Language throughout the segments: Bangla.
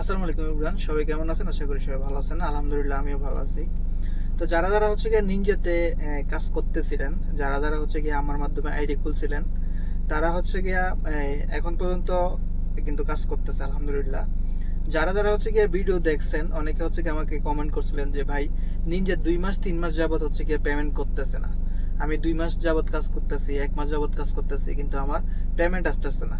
আসসালামু আলাইকুম ইমরান সবাই কেমন আছেন? আশা করি সবাই ভালো আছেন। আলহামদুলিল্লাহ, আমিও ভালো আছি। তো যারা যারা হচ্ছে গিয়ে নিনজাতে কাজ করতেছিলেন, যারা যারা হচ্ছে গিয়ে আমার মাধ্যমে আইডি খুলছিলেন, তারা হচ্ছে গিয়া এখন পর্যন্ত কিন্তু কাজ করতেছে, আলহামদুলিল্লাহ। যারা যারা হচ্ছে গিয়ে ভিডিও দেখছেন, অনেকে হচ্ছে গিয়ে আমাকে কমেন্ট করছিলেন যে, ভাই নিনজা দুই মাস, তিন মাস যাবত হচ্ছে গিয়ে পেমেন্ট করতেছে না। আমি দুই মাস যাবত কাজ করতেছি, এক মাস যাবত কাজ করতেছি, কিন্তু আমার পেমেন্ট আসতেছে না।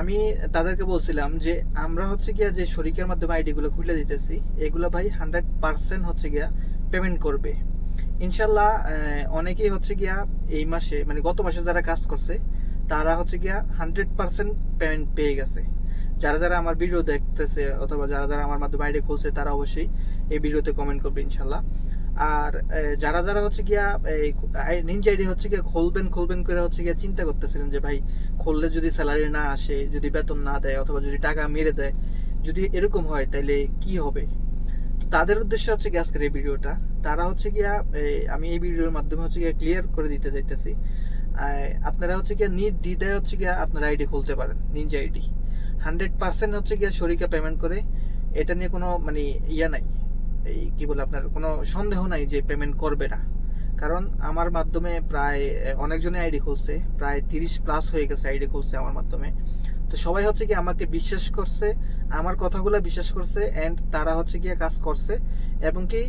আমি তাদেরকে বলছিলাম যে আমরা হচ্ছে গিয়া যে শরিকের মাধ্যমে আইডি গুলো খুলে দিতেছি, এগুলো ভাই হান্ড্রেড পার্সেন্ট হচ্ছে গিয়া পেমেন্ট করবে। ইনশাল্লাহ অনেকেই হচ্ছে গিয়া এই মাসে মানে গত মাসে যারা কাজ করছে, তারা হচ্ছে গিয়া হান্ড্রেড পার্সেন্ট পেমেন্ট পেয়ে গেছে। যারা যারা আমার ভিডিও দেখতেছে অথবা যারা যারা আমার মাধ্যমে আইডি খুলছে, তারা অবশ্যই এই ভিডিওতে কমেন্ট করবে ইনশাল্লাহ। আর যারা যারা হচ্ছে গিয়া এই নিনজা আইডি হচ্ছে গিয়া খুলবেন খুলবেন করে হচ্ছে গিয়া চিন্তা করতেছিলেন যে, ভাই, খুললে যদি স্যালারি না আসে, যদি বেতন না দেয় অথবা যদি টাকা মেরে দেয়, যদি এরকম হয় তাহলে কি হবে? তাদের উদ্দেশ্যে হচ্ছে গিয়ে আজকের এই ভিডিওটা। তারা হচ্ছে গিয়া আমি এই ভিডিওর মাধ্যমে হচ্ছে গিয়া ক্লিয়ার করে দিতে চাইতেছি। আপনারা হচ্ছে গিয়া নিজ দ্বিধায় হচ্ছে গিয়া আপনারা আইডি খুলতে পারেন নিনজা আইডি হান্ড্রেড পার্সেন্ট হচ্ছে গিয়া শরিকা পেমেন্ট করে। এটা নিয়ে কোনো মানে ইয়া নাই। এই কি বলে আপনার কোনো সন্দেহ নাই যে পেমেন্ট করবে না। কারণ আমার মাধ্যমে প্রায় অনেকজনে আইডি খুলছে, প্রায় তিরিশ প্লাস হয়ে গেছে আইডি খুলছে আমার মাধ্যমে। তো সবাই হচ্ছে কি আমাকে বিশ্বাস করছে, আমার কথাগুলো বিশ্বাস করছে অ্যান্ড তারা হচ্ছে গিয়ে কাজ করছে। এবং কি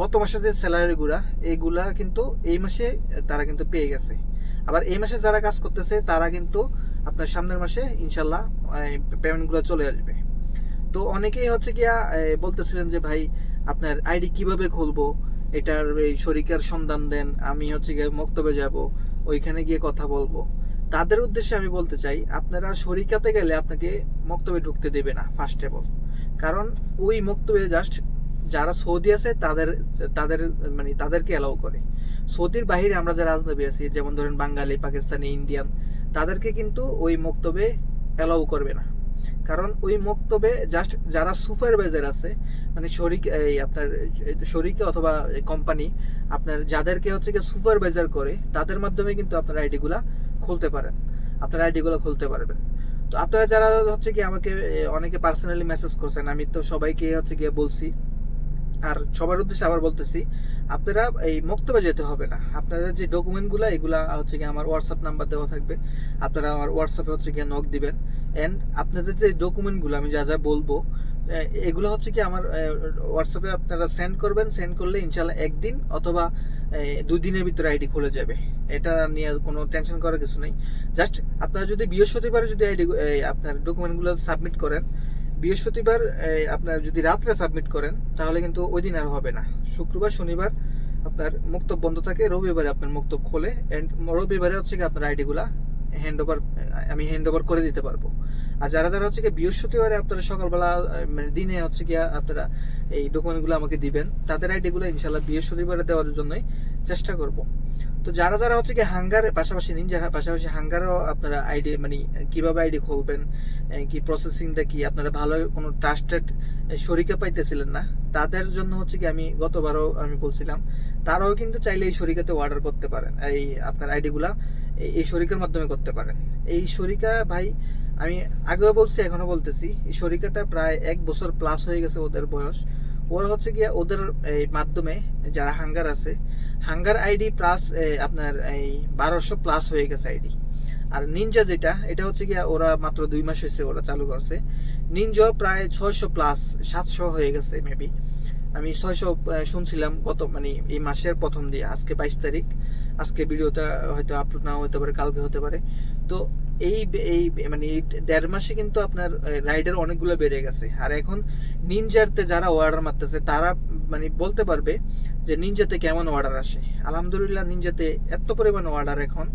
গত মাসে যে স্যালারিগুলা এইগুলা কিন্তু এই মাসে তারা কিন্তু পেয়ে গেছে। আবার এই মাসে যারা কাজ করতেছে, তারা কিন্তু আপনার সামনের মাসে ইনশাল্লাহ পেমেন্টগুলো চলে আসবে। তো অনেকেই হচ্ছে গিয়া বলতেছিলেন যে ভাই আপনার আইডি কীভাবে খুলবো, এটার এই শরিকার সন্ধান দেন, আমি হচ্ছে গিয়ে মক্তবে যাব, ওইখানে গিয়ে কথা বলব। তাদের উদ্দেশ্যে আমি বলতে চাই, আপনারা শরিকাতে গেলে আপনাকে মক্তবে ঢুকতে দেবে না ফার্স্ট অফ অল কারণ ওই মক্তবে জাস্ট যারা সৌদি আছে, তাদের তাদের মানে তাদেরকে অ্যালাউ করে। সৌদির বাইরে আমরা যারা আজনবী আছি, যেমন ধরেন বাঙালি, পাকিস্তানি, ইন্ডিয়ান, তাদেরকে কিন্তু ওই মক্তবে অ্যালাউ করবে না। কারণ ওই মক্তবে জাস্ট যারা সুপারভাইজার আছে মানে শরিক, এই আপনার, শরিকে অথবা কোম্পানি আপনার যাদেরকে হচ্ছে কি সুপারভাইজার করে, তাদের মাধ্যমে কিন্তু আপনার আইডিগুলা খুলতে পারেন। আপনার আইডিগুলো খুলতে পারবেন। তো আপনারা যারা হচ্ছে কি আমাকে অনেকে পার্সোনালি মেসেজ করছেন, আমি তো সবাইকে হচ্ছে গিয়ে বলছি। আর সবার উদ্দেশ্যে আবার বলতেছি, আপনারা এই মক্তবে যেতে হবে না। আপনাদের যে ডকুমেন্টগুলো এগুলা হচ্ছে কি আমার হোয়াটসঅ্যাপ নাম্বার দেওয়া থাকবে। আপনারা আমার হোয়াটসঅ্যাপে হচ্ছে গিয়ে নক দিবেন। এন্ড আপনাদের যে ডকুমেন্টগুলো আমি যা যা বলব এগুলো হচ্ছে কি আমার হোয়াটসঅ্যাপে আপনারা সেন্ড করবেন সেন্ড করলে ইনশাল্লাহ একদিন অথবা দুই দিনের ভিতরে আইডি খুলে যাবে। এটা নিয়ে কোনো টেনশন করার কিছু নেই। জাস্ট আপনারা যদি বৃহস্পতিবার যদি আইডি আপনার ডকুমেন্টগুলো সাবমিট করেন, বৃহস্পতিবার আপনার যদি রাত্রে সাবমিট করেন, তাহলে কিন্তু ওই দিন আর হবে না। শুক্রবার, শনিবার আপনার মুক্তব বন্ধ থাকে, রবিবারে আপনার মুক্তব খোলে অ্যান্ড রবিবারে হচ্ছে কি আপনার আইডিগুলা হ্যান্ড ওভার আমি হ্যান্ড ওভার করে দিতে পারব। আর যারা যারা হচ্ছে কি বৃহস্পতিবারে আপনারা সকালবেলা মানে দিনে হচ্ছে কি আপনারা এই ডকুমেন্টগুলো আমাকে দিবেন, তাদের আইডিগুলো ইনশাল্লাহ বৃহস্পতিবারে দেওয়ার জন্যই চেষ্টা করব। তো যারা যারা হচ্ছে কি হাঙ্গারের পাশাপাশি নিন, যারা পাশাপাশি হাঙ্গারও আপনারা আইডি মানে কীভাবে আইডি খুলবেন কি প্রসেসিংটা কি, আপনারা ভালো কোনো ট্রাস্টেড শরিকা পাইতেছিলেন না, তাদের জন্য হচ্ছে কি আমি গতবারও আমি বলছিলাম, তারাও কিন্তু চাইলে এই শরিকাতে অর্ডার করতে পারেন, এই আপনার আইডিগুলা এই শরিকার মাধ্যমে করতে পারেন। এই শরিকা ভাই আমি আগেও বলছি এখনও বলতেছি, এই শরিকাটা প্রায় এক বছর প্লাস হয়ে গেছে ওদের বয়স। ওরা হচ্ছে গিয়ে ওদের এই মাধ্যমে যারা হাঙ্গার আছে, হাঙ্গার আইডি প্লাস আপনার এই বারোশো প্লাস হয়ে গেছে আইডি। আর নিনজা যেটা, এটা হচ্ছে গিয়া ওরা মাত্র দুই মাস হয়েছে ওরা চালু করছে। নিনজা প্রায় ছয়শো প্লাস সাতশো হয়ে গেছে মেবি আমি ছয়শো শুনছিলাম গত মানে এই মাসের প্রথম দিয়ে, আজকে বাইশ তারিখ। আজকে ভিডিওটা হয়তো আপলোড নাও হতে পারে, কালকে হতে পারে। তো এই এই মানে এই দেড় মাসে কিন্তু আপনার রাইডার অনেকগুলো বেড়ে গেছে। আর এখন নিনজারতে যারা অর্ডার মারতেছে, তারা মানে বলতে পারবে যে নিনজাতে কেমন অর্ডার আসে। আলহামদুলিল্লাহ নিনজাতে এত পরিমাণ অর্ডার এখন।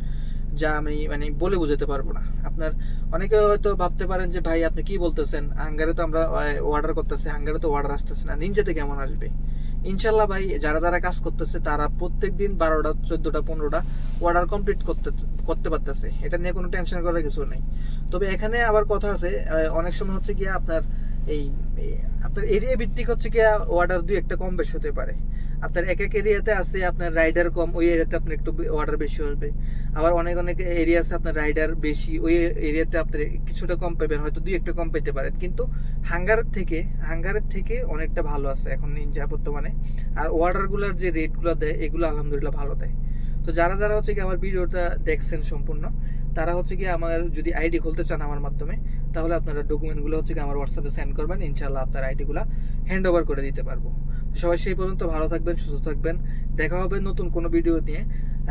যা আমি মানে বলে বোঝাতে পারব না। আপনার অনেকে হয়তো ভাবতে পারেন যে, ভাই, আপনি কি বলতেছেন? হাঙ্গারে তো আমরা অর্ডার করতেছি, হাঙ্গারে তো অর্ডার আসতেছে না। নিনজাতে কেমন আসবে? ইনশাল্লাহ ভাই, যারা যারা কাজ করতেছে, তারা প্রত্যেক দিন বারোটা, চোদ্দটা, পনেরোটা অর্ডার কমপ্লিট করতে করতে পারতেছে। এটা নিয়ে কোনো টেনশন করার কিছু নেই। তবে এখানে আবার কথা আছে অনেক সময় হচ্ছে গিয়ে আপনার এই আপনার এরিয়া ভিত্তিক হচ্ছে গিয়ে অর্ডার দুই একটা কম বেশি হতে পারে। আপনার এক এক এরিয়াতে আছে আপনার রাইডার কম, ওই এরিয়াতে আপনার একটু অর্ডার বেশি হবে। আবার অনেক অনেক এরিয়া আছে আপনার রাইডার বেশি, ওই এরিয়াতে আপনার কিছুটা কম পাবেন, হয়তো দুই একটা কম পেতে পারেন। কিন্তু হাঙ্গারের থেকে হাঙ্গারের থেকে অনেকটা ভালো আছে এখন নিনজা বর্তমানে। আর অর্ডারগুলোর যে রেটগুলো দেয়, এগুলো আলহামদুলিল্লাহ ভালো দেয়। তো যারা যারা হচ্ছে কি আমার ভিডিওটা দেখছেন সম্পূর্ণ, তারা হচ্ছে কি আমার যদি আইডি খুলতে চান আমার মাধ্যমে, তাহলে আপনারা ডকুমেন্টগুলো হচ্ছে কি আমার হোয়াটসঅ্যাপে সেন্ড করবেন ইনশাল্লাহ আপনার আইডিগুলো হ্যান্ড ওভার করে দিতে পারব। সবাই সেই পর্যন্ত ভালো থাকবেন সুস্থ থাকবেন। দেখা হবে নতুন কোনো ভিডিও নিয়ে।